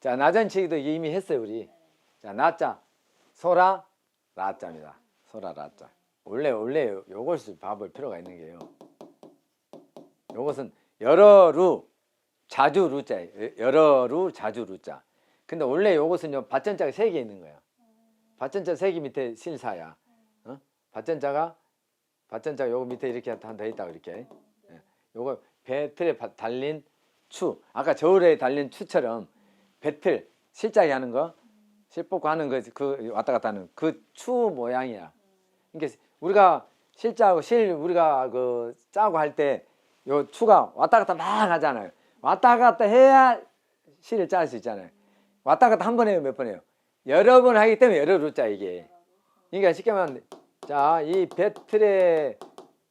자, 나전치기도 이미 했어요, 우리. 자, 나자. 소라, 라자입니다. 소라, 라자. 원래, 원래 요것을 봐볼 필요가 있는 게요. 요것은 여러 루, 자주 루자예요. 여러 루, 자주 루자. 근데 원래 요것은 요, 밭전자가 세 개 있는 거예요. 밭전자 세 개 밑에 실사야. 어? 밭전자가, 밭전자가 요거 밑에 이렇게 한 더 있다고 이렇게. 예. 요거 배틀에 바- 달린 추. 아까 저울에 달린 추처럼 배틀, 실자기 하는 거, 실복구 하는 거, 그 왔다 갔다 하는 그 추 모양이야. 그러니까 우리가 실자하고 실 우리가 그 짜고 할 때 요 추가 왔다 갔다 막 하잖아요. 왔다 갔다 해야 실을 짤 수 있잖아요. 왔다 갔다 한 번 해요, 몇 번 해요? 여러 번 하기 때문에 여러 루자 이게. 그러니까 쉽게 말하면 자, 이 배틀에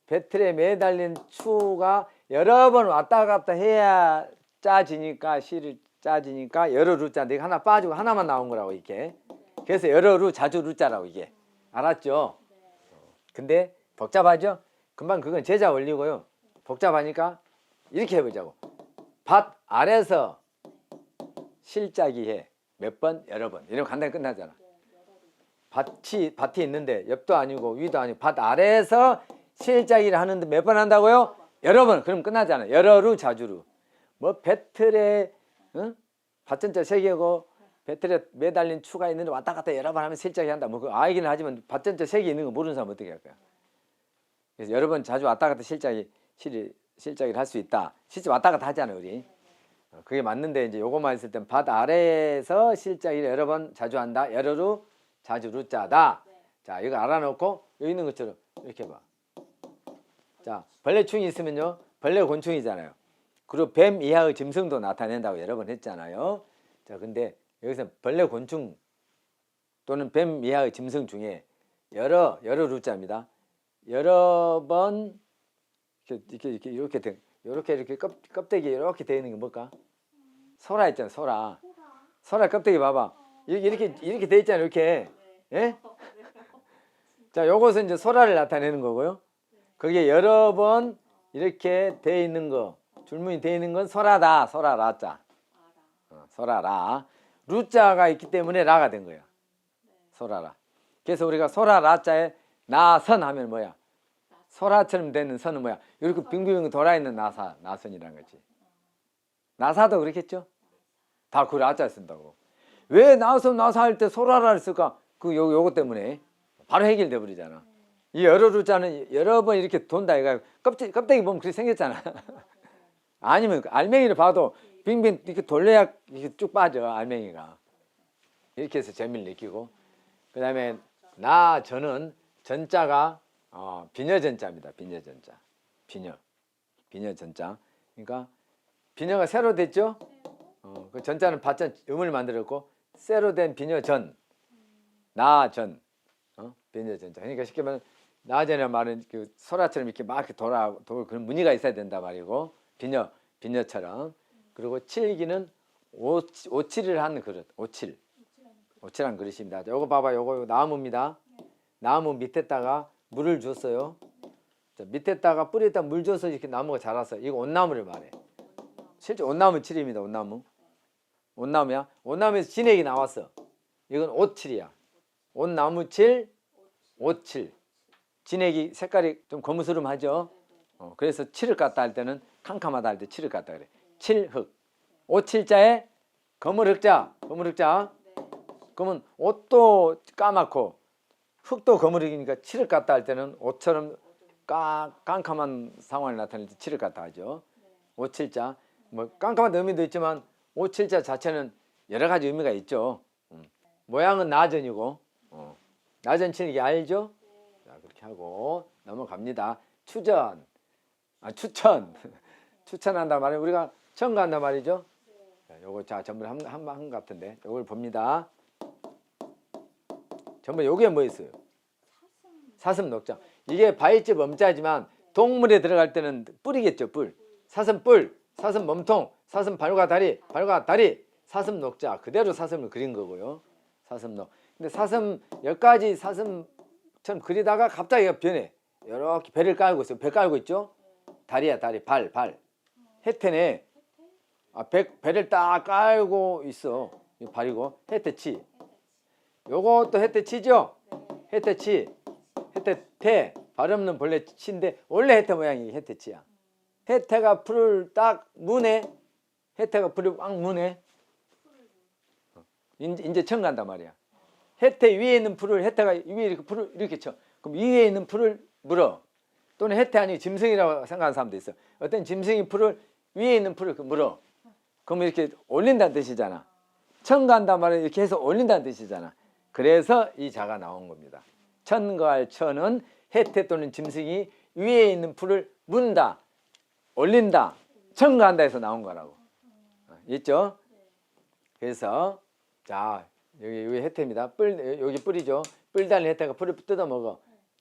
배틀에 매달린 추가 여러 번 왔다 갔다 해야 짜지니까 실을 짜지니까 여러 루자 내가 하나 빠지고 하나만 나온 거라고 이게. 그래서 여러 루 자주 루자라고 이게. 알았죠? 근데 복잡하죠? 금방 그건 제자 원리고요. 복잡하니까 이렇게 해보자고. 밭 아래서 실짜기 해. 몇 번? 여러 번. 이러면 간단히 끝나잖아. 밭이, 밭이 있는데 옆도 아니고 위도 아니고 밭 아래에서 실짜기를 하는데 몇 번 한다고요? 여러 번. 그럼 끝나잖아. 여러 루 자주 루. 뭐 배틀에 응? 밭전자 세 개고 배틀에 매달린 추가 있는데 왔다 갔다 여러 번 하면 실짜기 한다. 뭐그 알기는 하지만 밭전자 세 개 있는 거 모르는 사람 어떻게 할까요? 그래서 여러 번 자주 왔다 갔다 실짜기 실 실짜기를 할수 있다. 실제 왔다 갔다 하잖아요, 우리. 어, 그게 맞는데 이제 요것만 있을 땐 밭 아래에서 실짜기를 여러 번 자주 한다. 여러루 자주 루자다. 자, 이거 알아놓고 여기 있는 것처럼 이렇게 봐. 자, 벌레충이 있으면요. 벌레 곤충이잖아요. 그리고 뱀 이하의 짐승도 나타낸다고 여러 번 했잖아요. 자, 근데 여기서 벌레 곤충 또는 뱀 이하의 짐승 중에 여러 여러 루자입니다. 여러 번 이렇게 이렇게 이렇게 된 이렇게 이렇게 껍, 껍데기 이렇게 되어 있는 게 뭘까? 소라 있잖아, 소라. 소라 껍데기 봐봐. 이렇게 이렇게 이렇게 돼 있잖아, 이렇게. 예? 자, 요것은 이제 소라를 나타내는 거고요. 그게 여러 번 이렇게 돼 있는 거, 줄무늬 돼 있는 건 소라다, 소라 라자. 어, 소라라. 루자가 있기 때문에 라가 된 거야. 소라라. 그래서 우리가 소라 라자에 나선 하면 뭐야? 소라처럼 되는 선은 뭐야? 이렇게 빙빙 돌아 있는 나사, 나선이란 거지. 나사도 그렇겠죠? 다그 라자 쓴다고. 왜 나선 나사 할때 소라라를 쓸까? 그 요, 요거 때문에 바로 해결돼 버리잖아. 이 여러 루자는 여러 번 이렇게 돈다 이거 껍데기, 껍데기 보면 그렇게 생겼잖아. 아니면 그 알맹이를 봐도 빙빙 이렇게 돌려야 이렇게 쭉 빠져 알맹이가. 이렇게 해서 재미를 느끼고 그 다음에 나 저는 전자가 어, 비녀 전자입니다. 비녀 전자. 비녀. 비녀 전자. 그러니까 비녀가 새로 됐죠? 어, 그 전자는 받전 음을 만들었고 새로 된 비녀 전. 나 전. 어? 비녀 전자. 그러니까 쉽게 말하면 나 전이란 말은 그 소라처럼 이렇게 막 이렇게 돌아 돌 그런 무늬가 있어야 된다 말이고 비녀 비녀처럼 그리고 칠기는 오, 오칠을 하는 그릇. 오칠. 오칠한 그릇입니다. 요거 봐봐. 요거, 나무입니다. 나무 밑에다가 물을 줬어요. 자, 밑에다가 뿌리에다 물 줘서 이렇게 나무가 자랐어. 이거 온나무를 말해. 실제 온나무 칠입니다. 온나무. 온나무야. 온나무에서 진액이 나왔어. 이건 오칠이야. 온나무 칠, 오칠. 진액이 색깔이 좀 거무스름하죠. 어, 그래서 칠을 갖다 할 때는 캄캄하다 할 때 칠을 갖다 그래. 칠흑. 오칠자에 거물흑자, 거물흑자. 그러면 옷도 까맣고 흙도 거무르기니까 칠을 갖다 할 때는 옷처럼 까, 깜깜한 상황이 나타낼 때 칠을 갖다 하죠. 오칠자 뭐 깜깜한 의미도 있지만 오칠자 자체는 여러 가지 의미가 있죠. 음. 모양은 나전이고 어. 나전 치는 게 알죠? 자 그렇게 하고 넘어갑니다. 추전, 아 추천, 추천한다 말이 우리가 청가한다 말이죠. 자, 요거 자 전부 한 한 한 같은데 요걸 봅니다. 전부 요게 뭐 있어요? 사슴 녹자. 이게 바위집 엄자지만 동물에 들어갈 때는 뿔이겠죠, 뿔. 사슴 뿔, 사슴 몸통, 사슴 발과 다리, 발과 다리, 사슴 녹자. 그대로 사슴을 그린 거고요. 사슴 녹. 근데 사슴 열 가지 사슴처럼 그리다가 갑자기 변해. 이렇게 배를 깔고 있어요. 배 깔고 있죠? 다리야, 다리, 발, 발. 혜태네. 아, 배, 배를 딱 깔고 있어. 이 발이고 해태치. 요것도 해태치죠? 해태치. 해태태. 발 없는 벌레 치인데 원래 해태 모양이 해태치야. 해태가 풀을 딱 무네. 해태가 풀을 꽉 무네. 이제, 이제 청 간단 말이야. 해태 위에 있는 풀을 해태가 위에 이렇게 풀을 이렇게 쳐. 그럼 위에 있는 풀을 물어. 또는 해태 아니고 짐승이라고 생각하는 사람도 있어. 어떤 짐승이 풀을 위에 있는 풀을 그 물어. 그러면 이렇게 올린다는 뜻이잖아. 천 간단 말은 이렇게 해서 올린다는 뜻이잖아. 그래서 이 자가 나온 겁니다. 천거할 천은 해태 또는 짐승이 위에 있는 풀을 문다, 올린다, 천거한다 해서 나온 거라고. 어, 있죠? 그래서 자 여기 여기 해태입니다. 뿔 여기 뿔이죠. 뿔 달린 해태가 풀을 뜯어 먹어.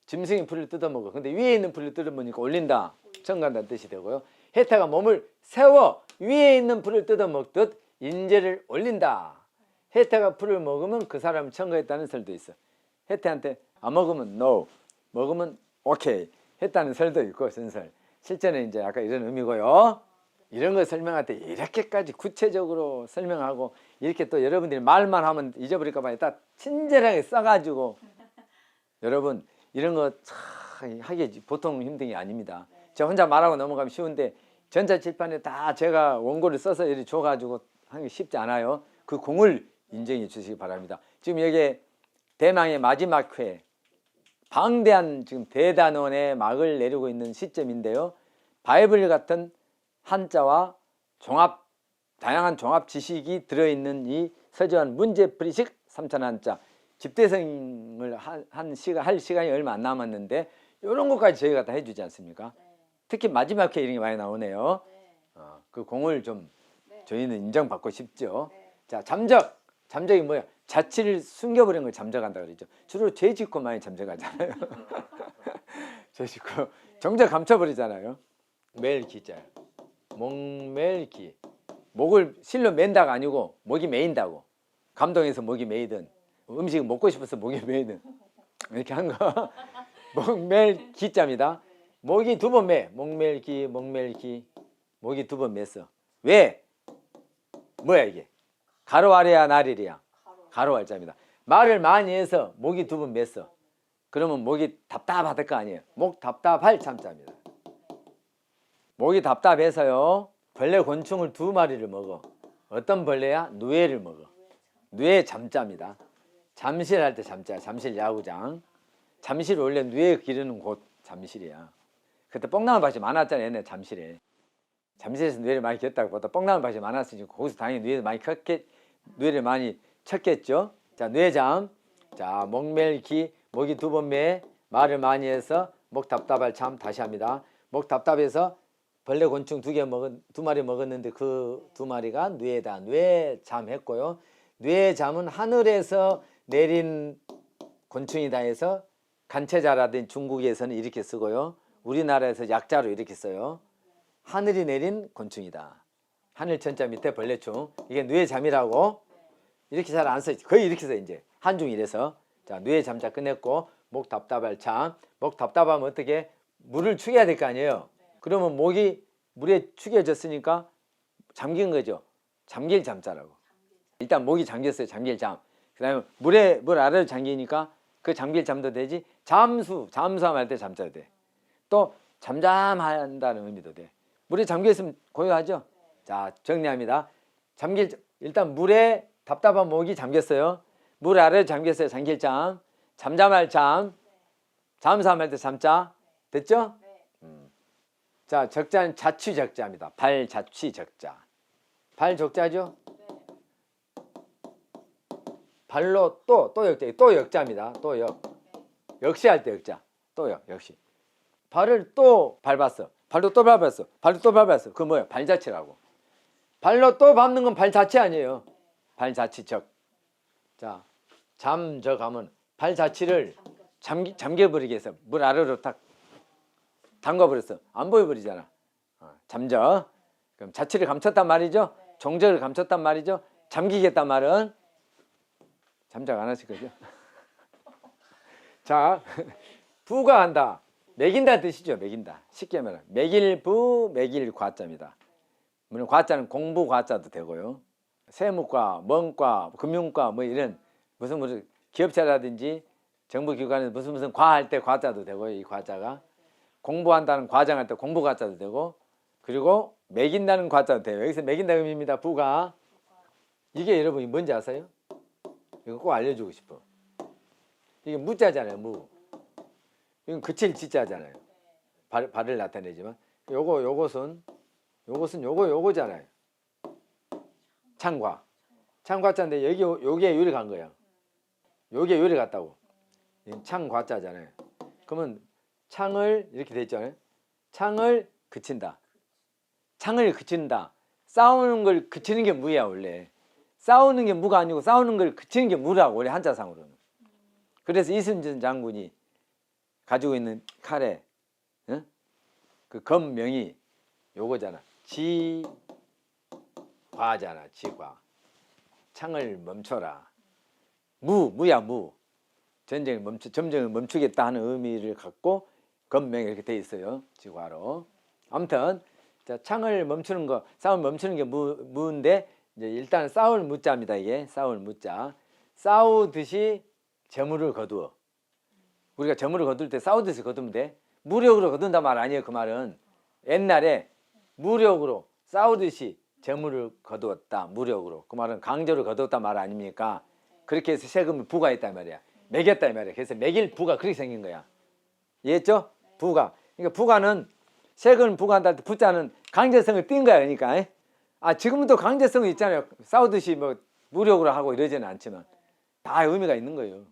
짐승이 풀을 뜯어 먹어. 근데 위에 있는 풀을 뜯어 먹으니까 올린다, 천간다는 뜻이 되고요. 해태가 몸을 세워 위에 있는 풀을 뜯어 먹듯 인재를 올린다. 해태가 풀을 먹으면 그 사람을 천거했다는 설도 있어. 해태한테 안 먹으면 no, 먹으면 오케이 했다는 설도 있고 전설. 실제는 이제 아까 이런 의미고요. 이런 거 설명할 때 이렇게까지 구체적으로 설명하고 이렇게 또 여러분들이 말만 하면 잊어버릴까 봐 딱 친절하게 써가지고 여러분 이런 거 참 하기 보통 힘든 게 아닙니다. 저 혼자 말하고 넘어가면 쉬운데 전자칠판에 다 제가 원고를 써서 이렇게 줘가지고 하는 게 쉽지 않아요. 그 공을 인정해 주시기 바랍니다. 지금 여기 대망의 마지막 회 방대한 지금 대단원의 막을 내리고 있는 시점인데요. 바이블 같은 한자와 종합 다양한 종합 지식이 들어있는 이 서재원 문제풀이식 삼천 한자 집대성을 한, 한 시간 할 시간이 얼마 안 남았는데 이런 것까지 저희가 다 해주지 않습니까? 특히 마지막 회 이런 게 많이 나오네요. 어, 그 공을 좀 저희는 인정받고 싶죠. 자 잠적 잠적이 뭐야? 자취를 숨겨버린 걸 잠적한다 그러죠. 주로 죄 짓고 많이 잠적하잖아요. 죄 짓고 정적 감춰버리잖아요. 매일 기자요. 목매일 기. 목을 실로 맨다가 아니고 목이 메인다고. 감동해서 목이 메이든 음식 먹고 싶어서 목이 메이든 이렇게 한 거. 목매일 기자입니다. 목이 두 번 매. 목매일기, 목매일기. 목이 두 번 맸어. 왜? 뭐야 이게? 가로 아래야 나릴이야. 가로 알자입니다. 말을 많이 해서 목이 두 번 맸어. 그러면 목이 답답할 거 아니에요. 목 답답할 참자입니다. 목이 답답해서요. 벌레 곤충을 두 마리를 먹어. 어떤 벌레야? 누에를 먹어. 누에 잠자입니다. 잠실 할 때 잠자. 잠실 야구장. 잠실 원래 누에 기르는 곳 잠실이야. 그때 뽕나무 밭이 많았잖아요. 옛날 잠실에. 잠실에서 누에를 많이 겼다고 보다 뽕나무 밭이 많았으니까 거기서 당연히 누에를 많이 컸겠, 누에를 많이 쳤겠죠. 자, 뇌잠. 자, 목멜기, 목이 두 번 매, 말을 많이 해서 목 답답할 참 다시 합니다. 목 답답해서 벌레 곤충 두 개 먹은 두 마리 먹었는데 그 두 마리가 뇌다. 뇌잠 했고요. 뇌잠은 하늘에서 내린 곤충이다 해서 간체자라든 중국에서는 이렇게 쓰고요. 우리나라에서 약자로 이렇게 써요. 하늘이 내린 곤충이다. 하늘 천자 밑에 벌레충. 이게 뇌잠이라고 이렇게 잘 안 써. 거의 이렇게 써 이제 한중 이래서 자뇌 잠자 끝냈고 목 답답할 참. 목 답답하면 어떻게 물을 축여야 될 거 아니에요. 그러면 목이 물에 축여졌으니까 잠긴 거죠. 잠길 잠자라고. 일단 목이 잠겼어요. 잠길 잠. 그 다음에 물에 물 아래로 잠기니까 그 잠길 잠도 되지. 잠수 잠수함 때 잠자도 돼. 또 잠잠한다는 의미도 돼. 물에 잠겨 있으면 고요하죠. 자 정리합니다. 잠길 일단 물에 답답한 목이 잠겼어요. 물 아래로 잠겼어요. 잠길 잠. 잠잠할 잠. 잠수함 때 잠자. 됐죠? 음. 자 적자는 자취 적자입니다. 발자취 적자. 발 적자죠? 발로 또 또 역자 또 역자입니다. 또 역. 역시 할 때 역자. 또 역. 역시. 발을 또 밟았어. 발도 또 밟았어. 발도 또 밟았어. 그 뭐야? 발자취라고. 발로 또 밟는 건 발자취 아니에요. 발자취적. 자, 잠적 하면 발자취를 잠기, 잠겨버리게 해서 물 아래로 딱 담가버렸어. 안 보여버리잖아. 어, 잠적. 그럼 자취를 감췄단 말이죠. 종적을 감췄단 말이죠. 잠기겠단 말은 잠적 안 하실 거죠. 자, 부가 한다. 매긴다 뜻이죠. 매긴다. 쉽게 말하면 매길부 매길 과자입니다. 물론 과자는 공부 과자도 되고요. 세무과, 뭔과, 금융과 뭐 이런 무슨 무슨 기업체라든지 정부기관에서 무슨 무슨 과할 때 과자도 되고 이 과자가 공부한다는 과장할 때 공부 과자도 되고 그리고 매긴다는 과자도 돼요. 여기서 매긴다는 의미입니다. 부가 이게 여러분이 뭔지 아세요? 이거 꼭 알려주고 싶어. 이게 무자잖아요. 무. 이건 그칠 지자잖아요. 발, 발을 나타내지만 요거 요것은 요것은 요거 요거잖아요. 창과 창과자인데 여기 요- 요게 요리 간 거예요. 요게 요리 갔다고. 창과자잖아요. 그러면 창을 이렇게 돼 있잖아요. 창을 그친다. 창을 그친다. 싸우는 걸 그치는 게 무야 원래. 싸우는 게 무가 아니고 싸우는 걸 그치는 게 무라고 원래 한자상으로는. 그래서 이순신 장군이 가지고 있는 칼에 응? 그 검명이 요거잖아. 지과잖아. 지과. 창을 멈춰라. 무 무야 무. 전쟁을 멈추 점쟁을 멈추겠다 하는 의미를 갖고 검명이 이렇게 돼 있어요. 지과로. 아무튼 자, 창을 멈추는 거, 싸움을 멈추는 게 무, 무인데 이제 일단 싸울 무자입니다. 이게 싸울 무자. 싸우듯이 재물을 거두어. 우리가 재물을 거둘 때 싸우듯이 거두면 돼. 무력으로 거둔단 말 아니에요. 그 말은 옛날에 무력으로 싸우듯이 재물을 거두었다. 무력으로. 그 말은 강제로 거두었다 말 아닙니까? 그렇게 해서 세금을 부과했단 말이야. 매겼다 이 말이야. 그래서 매길 부가 그렇게 생긴 거야. 이해했죠? 부가. 그러니까 부가는 세금을 부과한다 할 때 부자는 강제성을 띈 거야. 그러니까. 아 지금도 강제성이 있잖아요. 싸우듯이 뭐 무력으로 하고 이러지는 않지만 다 의미가 있는 거예요.